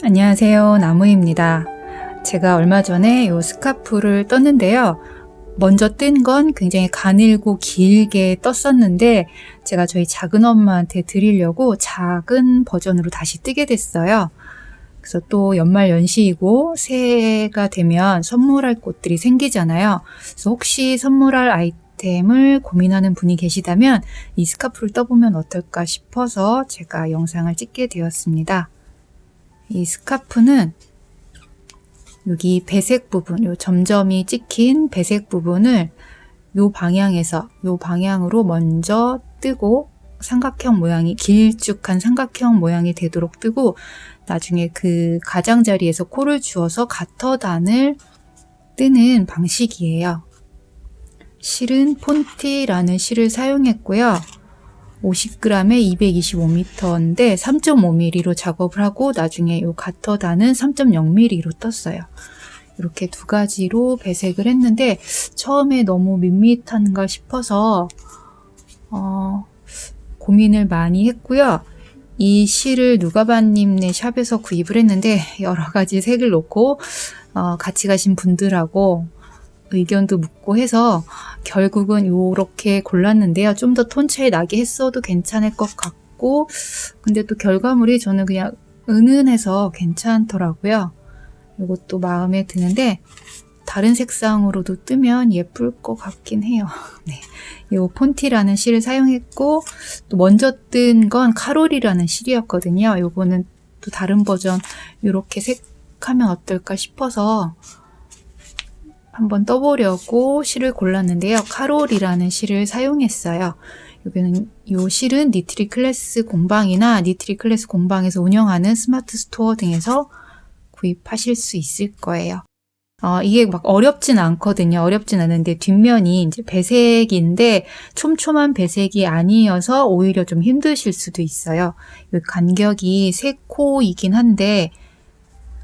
안녕하세요. 나무입니다. 제가 얼마 전에 이 스카프를 떴는데요. 먼저 뜬 건 굉장히 가늘고 길게 떴었는데 제가 저희 작은 엄마한테 드리려고 작은 버전으로 다시 뜨게 됐어요. 그래서 또 연말 연시이고 새해가 되면 선물할 곳들이 생기잖아요. 그래서 혹시 선물할 아이템을 고민하는 분이 계시다면 이 스카프를 떠보면 어떨까 싶어서 제가 영상을 찍게 되었습니다. 이 스카프는 여기 배색 부분, 요 점점이 찍힌 배색 부분을 요 방향에서 요 방향으로 먼저 뜨고 삼각형 모양이 길쭉한 삼각형 모양이 되도록 뜨고 나중에 그 가장자리에서 코를 주어서 가터단을 뜨는 방식이에요. 실은 폰티라는 실을 사용했고요. 50g에 225m인데 3.5mm로 작업을 하고 나중에 요 가터단은 3.0mm로 떴어요. 이렇게 두 가지로 배색을 했는데 처음에 너무 밋밋한가 싶어서 어, 고민을 많이 했고요. 이 실을 누가바님네 샵에서 구입을 했는데 여러 가지 색을 놓고 어, 같이 가신 분들하고 의견도 묻고 해서 결국은 요렇게 골랐는데요. 좀 더 톤 차이 나게 했어도 괜찮을 것 같고 근데 또 결과물이 저는 그냥 은은해서 괜찮더라고요. 이것도 마음에 드는데 다른 색상으로도 뜨면 예쁠 것 같긴 해요. 네. 요 폰티라는 실을 사용했고 또 먼저 뜬 건 카롤이라는 실이었거든요. 요거는 또 다른 버전 이렇게 색하면 어떨까 싶어서 한번 떠보려고 실을 골랐는데요. 카롤이라는 실을 사용했어요. 여기는 이 실은 니트리 클래스 공방이나 니트리 클래스 공방에서 운영하는 스마트 스토어 등에서 구입하실 수 있을 거예요. 어, 이게 막 어렵진 않거든요. 어렵진 않은데 뒷면이 이제 배색인데 촘촘한 배색이 아니어서 오히려 좀 힘드실 수도 있어요. 이 간격이 3코이긴 한데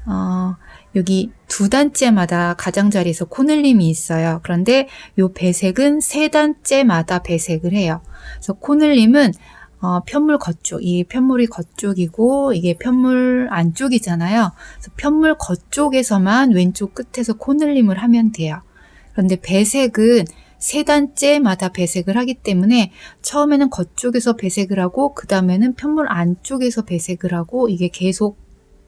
어, 여기 두 단째마다 가장자리에서 코늘림이 있어요. 그런데 요 배색은 세 단째마다 배색을 해요. 그래서 코늘림은 어, 편물 겉쪽, 이 편물이 겉쪽이고 이게 편물 안쪽이잖아요. 그래서 편물 겉쪽에서만 왼쪽 끝에서 코늘림을 하면 돼요. 그런데 배색은 세 단째마다 배색을 하기 때문에 처음에는 겉쪽에서 배색을 하고 그 다음에는 편물 안쪽에서 배색을 하고 이게 계속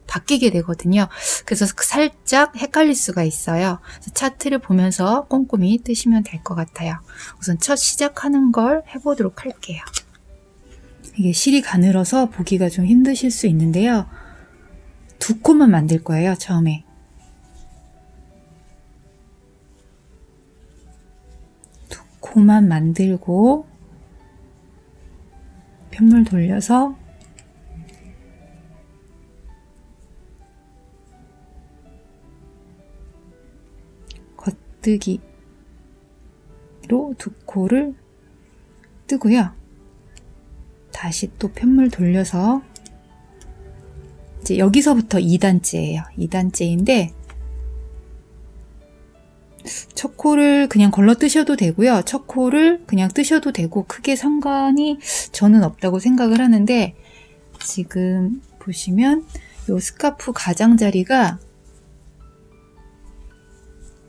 바뀌게 되거든요. 그래서 살짝 헷갈릴 수가 있어요. 차트를 보면서 꼼꼼히 뜨시면 될 것 같아요. 우선 첫 시작하는 걸 해보도록 할게요. 이게 실이 가늘어서 보기가 좀 힘드실 수 있는데요. 두 코만 만들 거예요, 처음에. 두 코만 만들고 편물 돌려서 뜨기로 두 코를 뜨고요. 다시 또 편물 돌려서 이제 여기서부터 2단째예요. 2단째인데 첫 코를 그냥 걸러 뜨셔도 되고요. 첫 코를 그냥 뜨셔도 되고 크게 상관이 저는 없다고 생각을 하는데 지금 보시면 요 스카프 가장자리가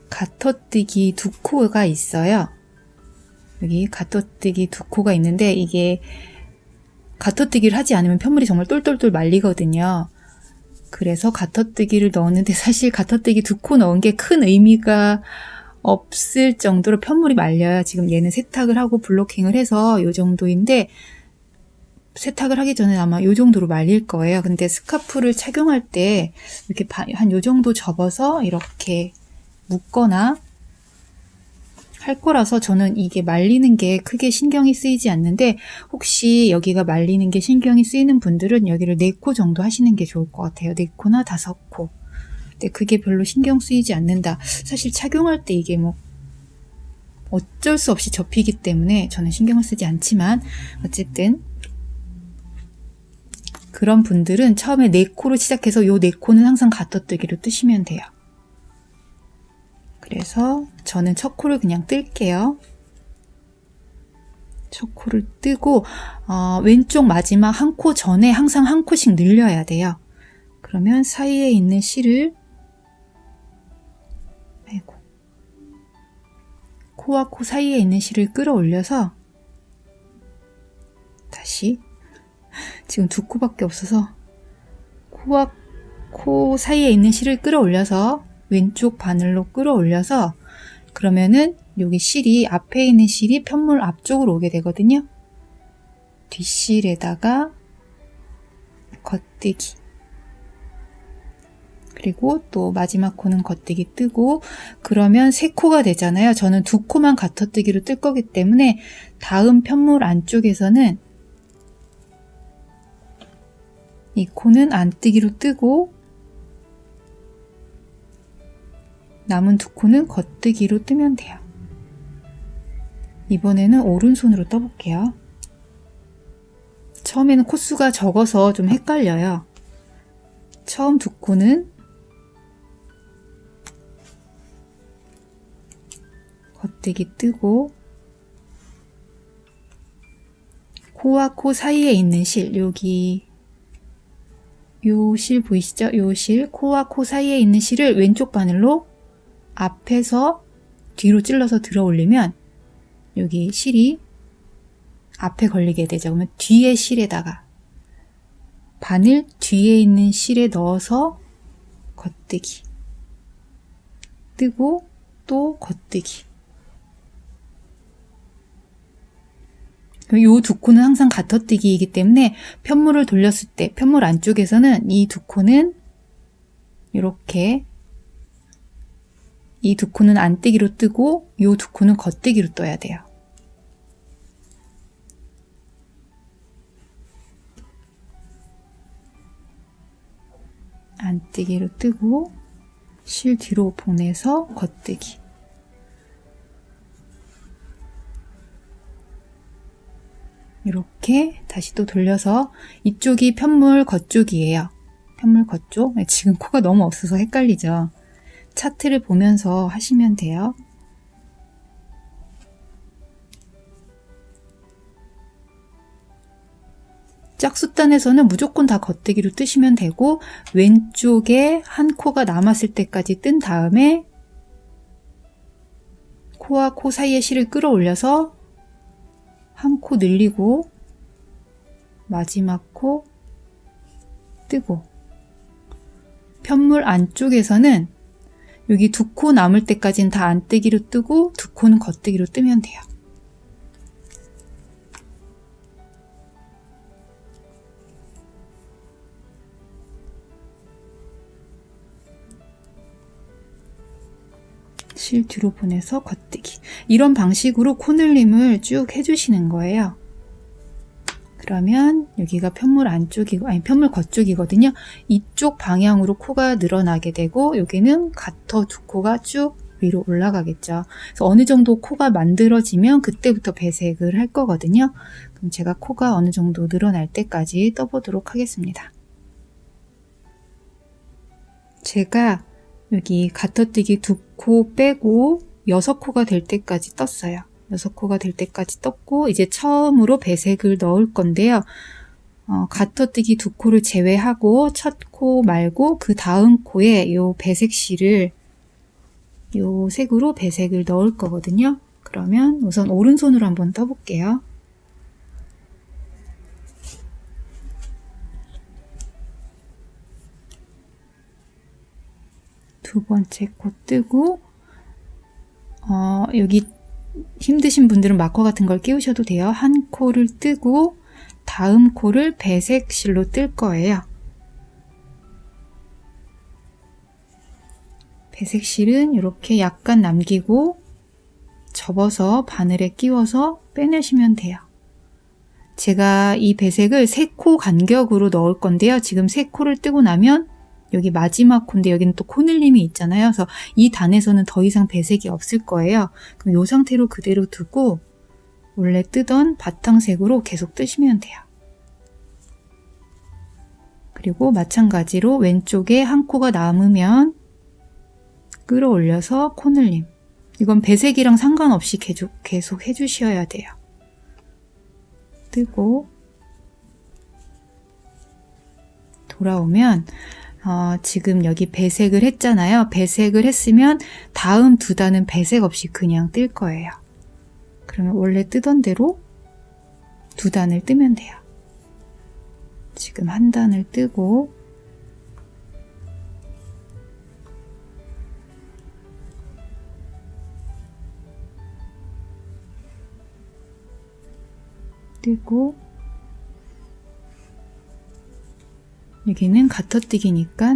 가터뜨기 두 코가 있어요. 여기 가터뜨기 두 코가 있는데 이게 가터뜨기를 하지 않으면 편물이 정말 똘똘똘 말리거든요. 그래서 가터뜨기를 넣었는데 사실 가터뜨기 두 코 넣은 게 큰 의미가 없을 정도로 편물이 말려요. 지금 얘는 세탁을 하고 블로킹을 해서 이 정도인데 세탁을 하기 전에 아마 이 정도로 말릴 거예요. 근데 스카프를 착용할 때 이렇게 한 이 정도 접어서 이렇게 묶거나 할 거라서 저는 이게 말리는 게 크게 신경이 쓰이지 않는데 혹시 여기가 말리는 게 신경이 쓰이는 분들은 여기를 4코 정도 하시는 게 좋을 것 같아요. 4코나 5코. 근데 그게 별로 신경 쓰이지 않는다. 사실 착용할 때 이게 뭐 어쩔 수 없이 접히기 때문에 저는 신경을 쓰지 않지만 어쨌든 그런 분들은 처음에 4코로 시작해서 요 4코는 항상 가둬뜨기로 뜨시면 돼요. 그래서 저는 첫 코를 그냥 뜰게요. 첫 코를 뜨고 어, 왼쪽 마지막 한 코 전에 항상 한 코씩 늘려야 돼요. 그러면 사이에 있는 실을 아이고 코와 코 사이에 있는 실을 끌어올려서 다시 지금 두 코밖에 없어서 코와 코 사이에 있는 실을 끌어올려서 왼쪽 바늘로 끌어올려서 그러면은 여기 실이 앞에 있는 실이 편물 앞쪽으로 오게 되거든요. 뒷실에다가 겉뜨기 그리고 또 마지막 코는 겉뜨기 뜨고 그러면 세 코가 되잖아요. 저는 두 코만 가터뜨기로 뜰 거기 때문에 다음 편물 안쪽에서는 이 코는 안뜨기로 뜨고 남은 두 코는 겉뜨기로 뜨면 돼요. 이번에는 오른손으로 떠볼게요. 처음에는 코수가 적어서 좀 헷갈려요. 처음 두 코는 겉뜨기 뜨고 코와 코 사이에 있는 실 여기 요 실 보이시죠? 요 실, 코와 코 사이에 있는 실을 왼쪽 바늘로 앞에서 뒤로 찔러서 들어 올리면 여기 실이 앞에 걸리게 되죠. 그러면 뒤에 실에다가 바늘 뒤에 있는 실에 넣어서 겉뜨기 뜨고 또 겉뜨기 요두 코는 항상 가터뜨기이기 때문에 편물을 돌렸을 때 편물 안쪽에서는 이 두 코는 이렇게 이 두 코는 안뜨기로 뜨고 요두 코는 겉뜨기로 떠야 돼요. 안뜨기로 뜨고 실 뒤로 보내서 겉뜨기 이렇게 다시 또 돌려서 이쪽이 편물 겉쪽이에요. 편물 겉쪽. 네, 지금 코가 너무 없어서 헷갈리죠. 차트를 보면서 하시면 돼요. 짝수단에서는 무조건 다 겉뜨기로 뜨시면 되고 왼쪽에 한 코가 남았을 때까지 뜬 다음에 코와 코 사이에 실을 끌어올려서 한 코 늘리고 마지막 코 뜨고 편물 안쪽에서는 여기 두 코 남을 때까지는 다 안 뜨기로 뜨고 두 코는 겉뜨기로 뜨면 돼요. 실 뒤로 보내서 겉뜨기. 이런 방식으로 코늘림을 쭉 해주시는 거예요. 그러면 여기가 편물 안쪽이고, 아니, 편물 겉쪽이거든요. 이쪽 방향으로 코가 늘어나게 되고, 여기는 가터 두 코가 쭉 위로 올라가겠죠. 그래서 어느 정도 코가 만들어지면 그때부터 배색을 할 거거든요. 그럼 제가 코가 어느 정도 늘어날 때까지 떠보도록 하겠습니다. 제가 여기 가터뜨기 두 코 빼고 여섯 코가 될 때까지 떴어요. 여섯 코가 될 때까지 떴고 이제 처음으로 배색을 넣을 건데요. 어, 가터뜨기 두 코를 제외하고 첫 코 말고 그 다음 코에 요 배색 실을 요 색으로 배색을 넣을 거거든요. 그러면 우선 오른손으로 한번 떠볼게요. 두 번째 코 뜨고 어, 여기 힘드신 분들은 마커 같은 걸 끼우셔도 돼요. 한 코를 뜨고 다음 코를 배색 실로 뜰 거예요. 배색 실은 이렇게 약간 남기고 접어서 바늘에 끼워서 빼내시면 돼요. 제가 이 배색을 세코 간격으로 넣을 건데요. 지금 세 코를 뜨고 나면 여기 마지막 코인데 여기는 또 코늘림이 있잖아요. 그래서 이 단에서는 더 이상 배색이 없을 거예요. 그럼 이 상태로 그대로 두고 원래 뜨던 바탕색으로 계속 뜨시면 돼요. 그리고 마찬가지로 왼쪽에 한 코가 남으면 끌어올려서 코늘림. 이건 배색이랑 상관없이 계속, 계속 해주셔야 돼요. 뜨고 돌아오면 어, 지금 여기 배색을 했잖아요. 배색을 했으면 다음 두 단은 배색 없이 그냥 뜰 거예요. 그러면 원래 뜨던 대로 두 단을 뜨면 돼요. 지금 한 단을 뜨고 뜨고 여기는 가터뜨기니까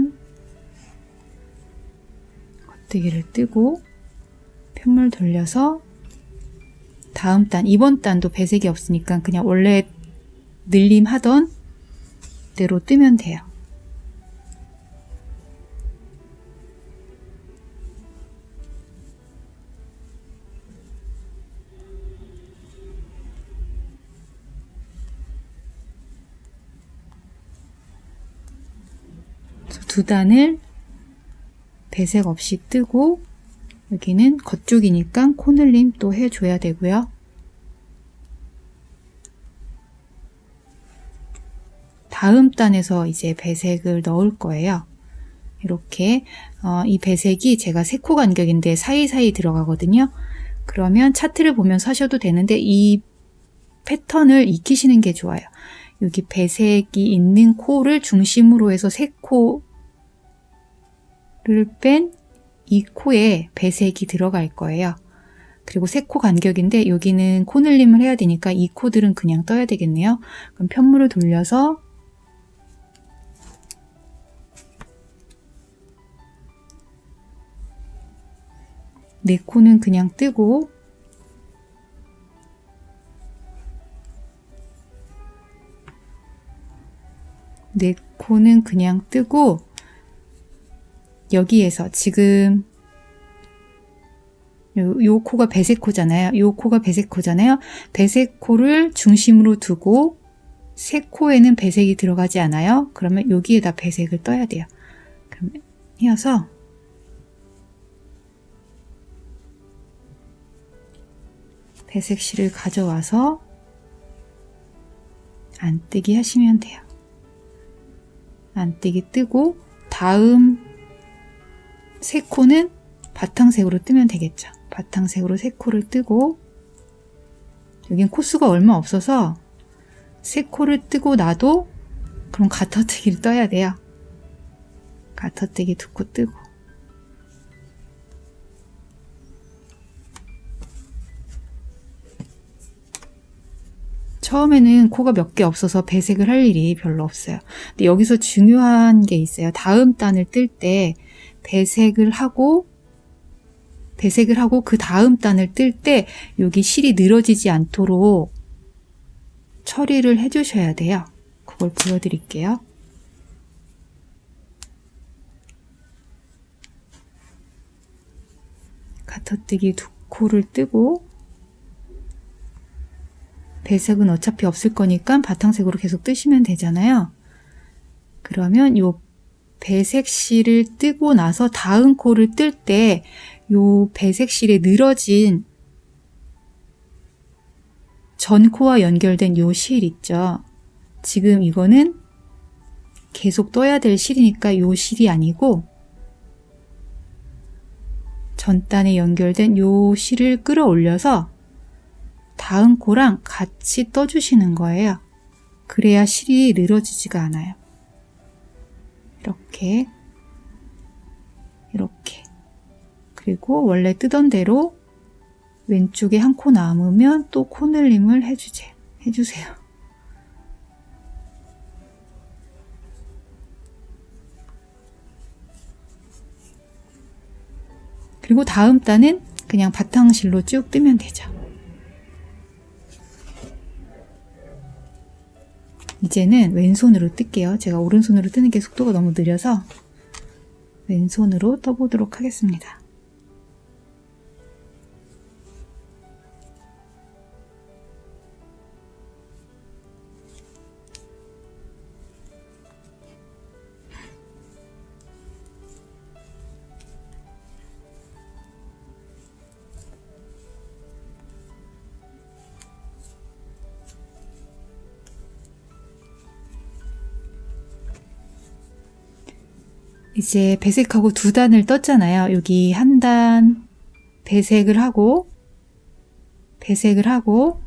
겉뜨기를 뜨고 편물 돌려서 다음 단, 이번 단도 배색이 없으니까 그냥 원래 늘림 하던 대로 뜨면 돼요. 두 단을 배색 없이 뜨고 여기는 겉쪽이니까 코늘림 또 해줘야 되고요. 다음 단에서 이제 배색을 넣을 거예요. 이렇게 어, 이 배색이 제가 세 코 간격인데 사이사이 들어가거든요. 그러면 차트를 보면서 하셔도 되는데 이 패턴을 익히시는 게 좋아요. 여기 배색이 있는 코를 중심으로 해서 세 코 를 뺀 이 코에 배색이 들어갈 거예요. 그리고 세 코 간격인데 여기는 코 늘림을 해야 되니까 이 코들은 그냥 떠야 되겠네요. 그럼 편물을 돌려서 네 코는 그냥 뜨고 네 코는 그냥 뜨고 여기에서 지금 요, 요 코가 배색 코잖아요. 요 코가 배색 코잖아요. 배색 코를 중심으로 두고 세 코에는 배색이 들어가지 않아요. 그러면 여기에다 배색을 떠야 돼요. 그러면 이어서 배색 실을 가져와서 안뜨기 하시면 돼요. 안뜨기 뜨고 다음 세 코는 바탕색으로 뜨면 되겠죠. 바탕색으로 세 코를 뜨고 여긴 코수가 얼마 없어서 세 코를 뜨고 나도 그럼 가터뜨기를 떠야 돼요. 가터뜨기 두 코 뜨고 처음에는 코가 몇 개 없어서 배색을 할 일이 별로 없어요. 근데 여기서 중요한 게 있어요. 다음 단을 뜰 때 배색을 하고 배색을 하고 그 다음 단을 뜰 때 여기 실이 늘어지지 않도록 처리를 해주셔야 돼요. 그걸 보여드릴게요. 가터뜨기 두 코를 뜨고 배색은 어차피 없을 거니까 바탕색으로 계속 뜨시면 되잖아요. 그러면 요 배색 실을 뜨고 나서 다음 코를 뜰 때 요 배색 실에 늘어진 전 코와 연결된 요 실 있죠. 지금 이거는 계속 떠야 될 실이니까 요 실이 아니고 전단에 연결된 요 실을 끌어올려서 다음 코랑 같이 떠주시는 거예요. 그래야 실이 늘어지지가 않아요. 이렇게 이렇게 그리고 원래 뜨던 대로 왼쪽에 한 코 남으면 또 코늘림을 해주세요. 해주세요. 그리고 다음 단은 그냥 바탕실로 쭉 뜨면 되죠. 이제는 왼손으로 뜰게요. 제가 오른손으로 뜨는 게 속도가 너무 느려서 왼손으로 떠보도록 하겠습니다. 이제 배색하고 두 단을 떴잖아요. 여기 한 단 배색을 하고 배색을 하고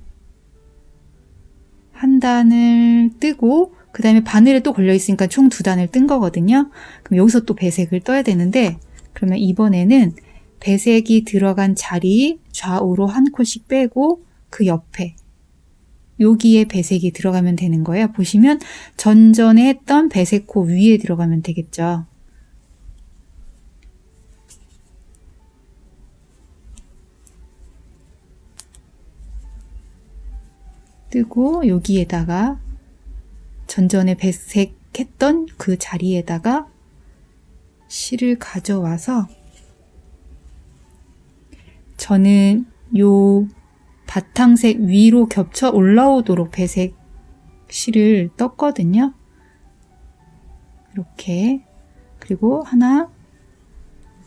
한 단을 뜨고 그 다음에 바늘에 또 걸려 있으니까 총 두 단을 뜬 거거든요. 그럼 여기서 또 배색을 떠야 되는데 그러면 이번에는 배색이 들어간 자리 좌우로 한 콜씩 빼고 그 옆에 여기에 배색이 들어가면 되는 거예요. 보시면 전전에 했던 배색코 위에 들어가면 되겠죠. 뜨고 여기에다가 전전에 배색했던 그 자리에다가 실을 가져와서 저는 요 바탕색 위로 겹쳐 올라오도록 배색 실을 떴거든요. 이렇게 그리고 하나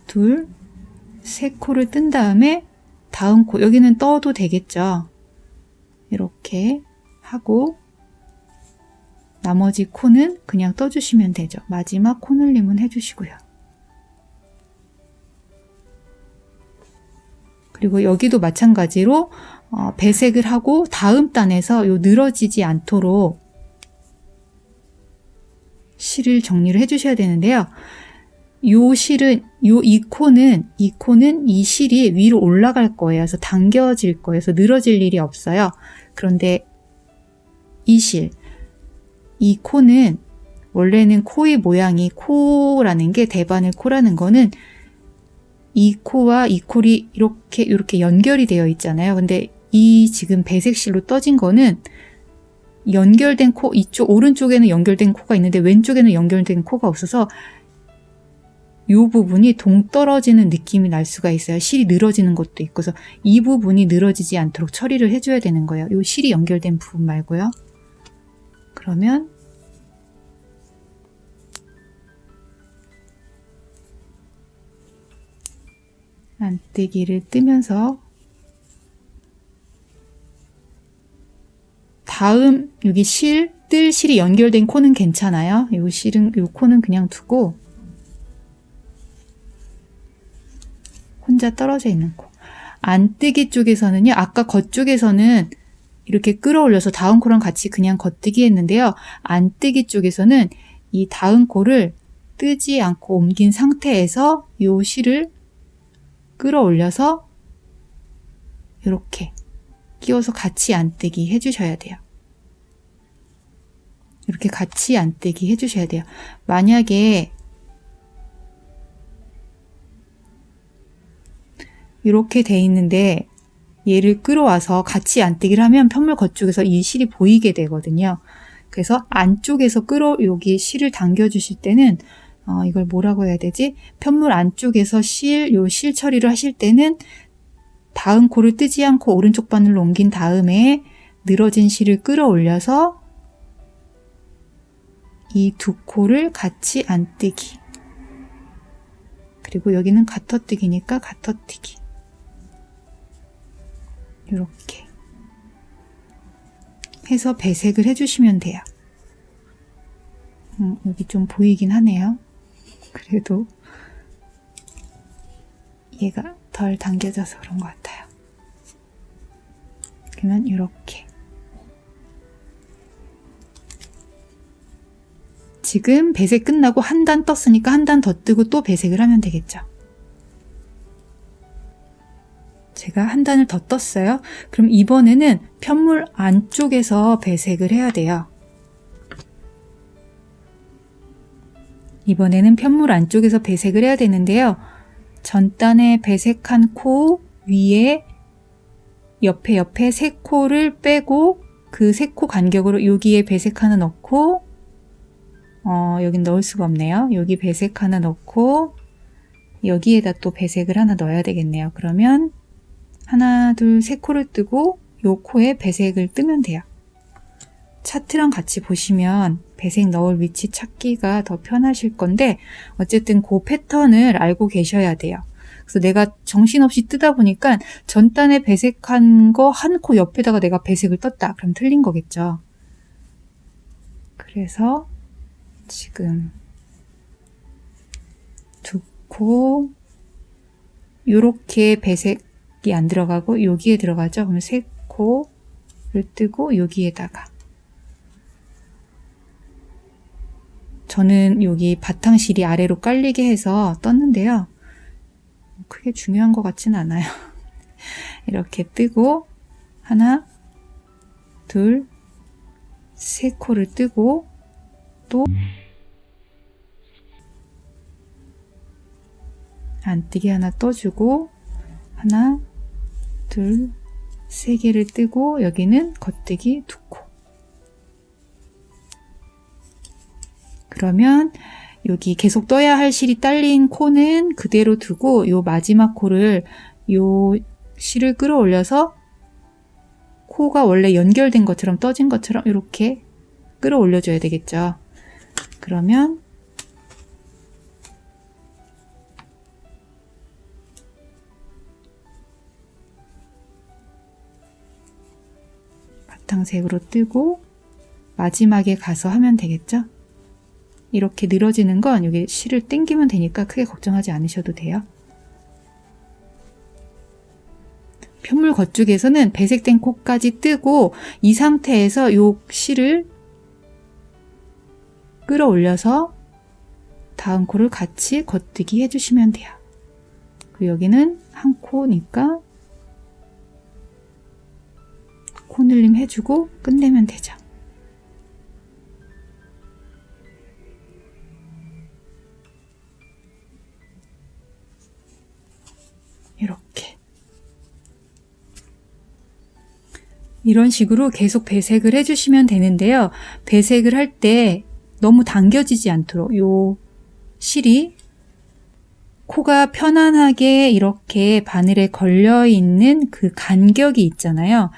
둘 세 코를 뜬 다음에 다음 코 여기는 떠도 되겠죠. 이렇게 하고 나머지 코는 그냥 떠주시면 되죠. 마지막 코늘림은 해주시고요. 그리고 여기도 마찬가지로 어, 배색을 하고 다음 단에서 요 늘어지지 않도록 실을 정리를 해주셔야 되는데요. 요 실은 요 이 코는 이 코는 이 실이 위로 올라갈 거예요. 그래서 당겨질 거예요. 그래서 늘어질 일이 없어요. 그런데 이 실, 이 코는 원래는 코의 모양이 코라는 게 대바늘 코라는 거는 이 코와 이 콜이 이렇게 이렇게 연결이 되어 있잖아요. 근데 이 지금 배색 실로 떠진 거는 연결된 코 이쪽 오른쪽에는 연결된 코가 있는데 왼쪽에는 연결된 코가 없어서 이 부분이 동떨어지는 느낌이 날 수가 있어요. 실이 늘어지는 것도 있고 그래서 이 부분이 늘어지지 않도록 처리를 해줘야 되는 거예요. 이 실이 연결된 부분 말고요. 그러면 안뜨기를 뜨면서 다음 여기 실, 뜰 실이 연결된 코는 괜찮아요. 이 실은 이 코는 그냥 두고 혼자 떨어져 있는 코. 안뜨기 쪽에서는요. 아까 겉쪽에서는 이렇게 끌어올려서 다음 코랑 같이 그냥 겉뜨기 했는데요. 안뜨기 쪽에서는 이 다음 코를 뜨지 않고 옮긴 상태에서 이 실을 끌어올려서 이렇게 끼워서 같이 안뜨기 해주셔야 돼요. 이렇게 같이 안뜨기 해주셔야 돼요. 만약에 이렇게 돼 있는데 얘를 끌어와서 같이 안뜨기를 하면 편물 겉쪽에서 이 실이 보이게 되거든요. 그래서 안쪽에서 끌어 여기 실을 당겨 주실 때는 어, 이걸 뭐라고 해야 되지? 편물 안쪽에서 실, 요 실 처리를 하실 때는 다음 코를 뜨지 않고 오른쪽 바늘로 옮긴 다음에 늘어진 실을 끌어올려서 이 두 코를 같이 안뜨기. 그리고 여기는 가터뜨기니까 가터뜨기. 이렇게 해서 배색을 해주시면 돼요. 음, 여기 좀 보이긴 하네요. 그래도 얘가 덜 당겨져서 그런 것 같아요. 그러면 이렇게 지금 배색 끝나고 한 단 떴으니까 한 단 더 뜨고 또 배색을 하면 되겠죠. 제가 한 단을 더 떴어요. 그럼 이번에는 편물 안쪽에서 배색을 해야 돼요. 이번에는 편물 안쪽에서 배색을 해야 되는데요. 전단에 배색한 코 위에 옆에 옆에 세 코를 빼고 그 세 코 간격으로 여기에 배색 하나 넣고 어, 여긴 넣을 수가 없네요. 여기 배색 하나 넣고 여기에다 또 배색을 하나 넣어야 되겠네요. 그러면 하나, 둘, 세 코를 뜨고 요 코에 배색을 뜨면 돼요. 차트랑 같이 보시면 배색 넣을 위치 찾기가 더 편하실 건데 어쨌든 그 패턴을 알고 계셔야 돼요. 그래서 내가 정신없이 뜨다 보니까 전단에 배색한 거 한 코 옆에다가 내가 배색을 떴다. 그럼 틀린 거겠죠. 그래서 지금 넣고 요렇게 배색 이안 들어가고 여기에 들어가죠. 그러면 세 코를 뜨고 여기에다가 저는 여기 바탕실이 아래로 깔리게 해서 떴는데요. 크게 중요한 것 같진 않아요. 이렇게 뜨고 하나, 둘, 세 코를 뜨고 또 안뜨기 하나 떠주고 하나, 둘, 세 개를 뜨고 여기는 겉뜨기 두 코. 그러면 여기 계속 떠야 할 실이 딸린 코는 그대로 두고 요 마지막 코를 요 실을 끌어올려서 코가 원래 연결된 것처럼 떠진 것처럼 이렇게 끌어올려줘야 되겠죠. 그러면 바탕색으로 뜨고 마지막에 가서 하면 되겠죠? 이렇게 늘어지는 건 여기 실을 땡기면 되니까 크게 걱정하지 않으셔도 돼요. 편물 겉쪽에서는 배색된 코까지 뜨고 이 상태에서 요 실을 끌어올려서 다음 코를 같이 겉뜨기 해주시면 돼요. 그리고 여기는 한 코니까 코늘림 해주고 끝내면 되죠. 이렇게 이런 식으로 계속 배색을 해주시면 되는데요. 배색을 할 때 너무 당겨지지 않도록 요 실이 코가 편안하게 이렇게 바늘에 걸려 있는 그 간격이 있잖아요.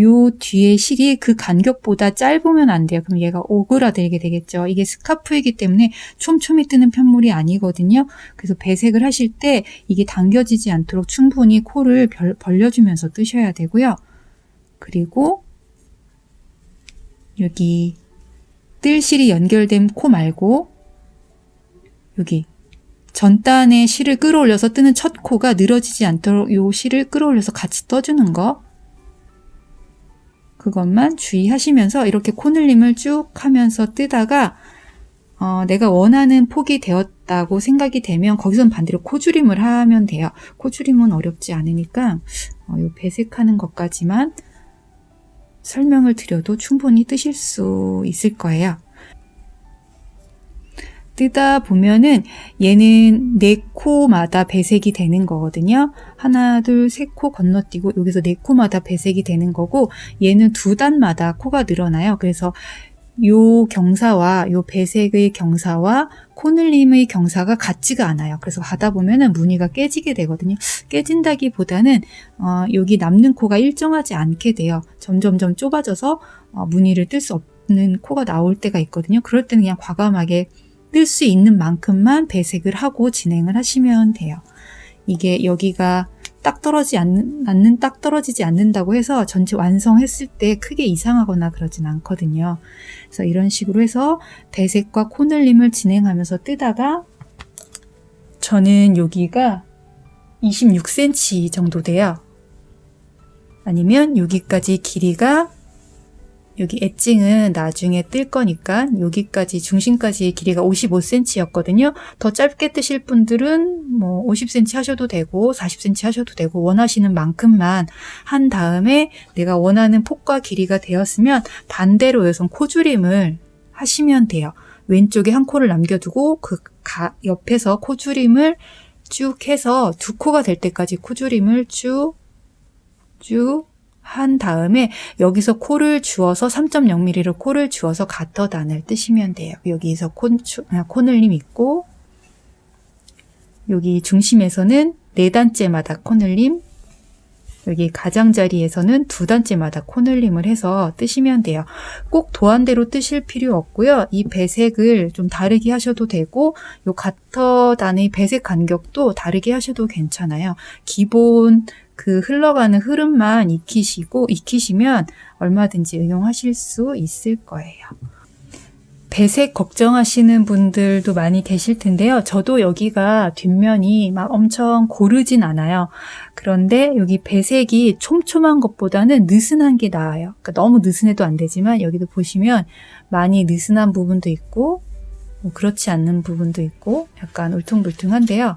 요 뒤에 실이 그 간격보다 짧으면 안 돼요. 그럼 얘가 오그라들게 되겠죠. 이게 스카프이기 때문에 촘촘히 뜨는 편물이 아니거든요. 그래서 배색을 하실 때 이게 당겨지지 않도록 충분히 코를 벌, 벌려주면서 뜨셔야 되고요. 그리고 여기 뜰 실이 연결된 코 말고 여기 전단에 실을 끌어올려서 뜨는 첫 코가 늘어지지 않도록 요 실을 끌어올려서 같이 떠주는 거 그것만 주의하시면서 이렇게 코늘림을 쭉 하면서 뜨다가 어, 내가 원하는 폭이 되었다고 생각이 되면 거기선 반대로 코줄임을 하면 돼요. 코줄임은 어렵지 않으니까 어, 요 배색하는 것까지만 설명을 드려도 충분히 뜨실 수 있을 거예요. 뜨다 보면은 얘는 네 코마다 배색이 되는 거거든요. 하나, 둘, 세 코 건너뛰고 여기서 네 코마다 배색이 되는 거고 얘는 두 단마다 코가 늘어나요. 그래서 요 경사와 요 배색의 경사와 코늘림의 경사가 같지가 않아요. 그래서 가다 보면은 무늬가 깨지게 되거든요. 깨진다기보다는 어, 여기 남는 코가 일정하지 않게 돼요. 점점점 좁아져서 어, 무늬를 뜰 수 없는 코가 나올 때가 있거든요. 그럴 때는 그냥 과감하게 뜰 수 있는 만큼만 배색을 하고 진행을 하시면 돼요. 이게 여기가 딱 떨어지지 않는, 않는 딱 떨어지지 않는다고 해서 전체 완성했을 때 크게 이상하거나 그러진 않거든요. 그래서 이런 식으로 해서 배색과 코늘림을 진행하면서 뜨다가 저는 여기가 26cm 정도 돼요. 아니면 여기까지 길이가 여기 엣징은 나중에 뜰 거니까 여기까지 중심까지 길이가 55cm였거든요. 더 짧게 뜨실 분들은 뭐 50cm 하셔도 되고 40cm 하셔도 되고 원하시는 만큼만 한 다음에 내가 원하는 폭과 길이가 되었으면 반대로 여성 코줄임을 하시면 돼요. 왼쪽에 한 코를 남겨두고 그 가, 옆에서 코줄임을 쭉 해서 두 코가 될 때까지 코줄임을 쭉, 쭉 한 다음에 여기서 코를 주어서 3.0mm로 코를 주어서 가터단을 뜨시면 돼요. 여기서 콘, 아, 코늘림 있고 여기 중심에서는 네 단째마다 코늘림 여기 가장자리에서는 두 단째마다 코늘림을 해서 뜨시면 돼요. 꼭 도안대로 뜨실 필요 없고요. 이 배색을 좀 다르게 하셔도 되고 요 가터단의 배색 간격도 다르게 하셔도 괜찮아요. 기본 그 흘러가는 흐름만 익히시고 익히시면 얼마든지 응용하실 수 있을 거예요. 배색 걱정하시는 분들도 많이 계실 텐데요. 저도 여기가 뒷면이 막 엄청 고르진 않아요. 그런데 여기 배색이 촘촘한 것보다는 느슨한 게 나아요. 그러니까 너무 느슨해도 안 되지만 여기도 보시면 많이 느슨한 부분도 있고 뭐 그렇지 않는 부분도 있고 약간 울퉁불퉁한데요.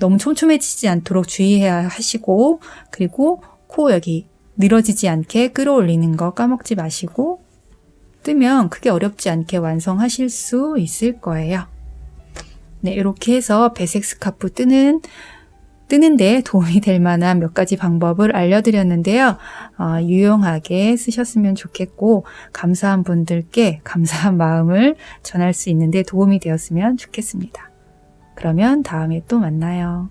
너무 촘촘해지지 않도록 주의해야 하시고 그리고 코 여기 늘어지지 않게 끌어올리는 거 까먹지 마시고 뜨면 크게 어렵지 않게 완성하실 수 있을 거예요. 네, 이렇게 해서 배색 스카프 뜨는 뜨는데 도움이 될 만한 몇 가지 방법을 알려드렸는데요. 어, 유용하게 쓰셨으면 좋겠고 감사한 분들께 감사한 마음을 전할 수 있는데 도움이 되었으면 좋겠습니다. 그러면 다음에 또 만나요.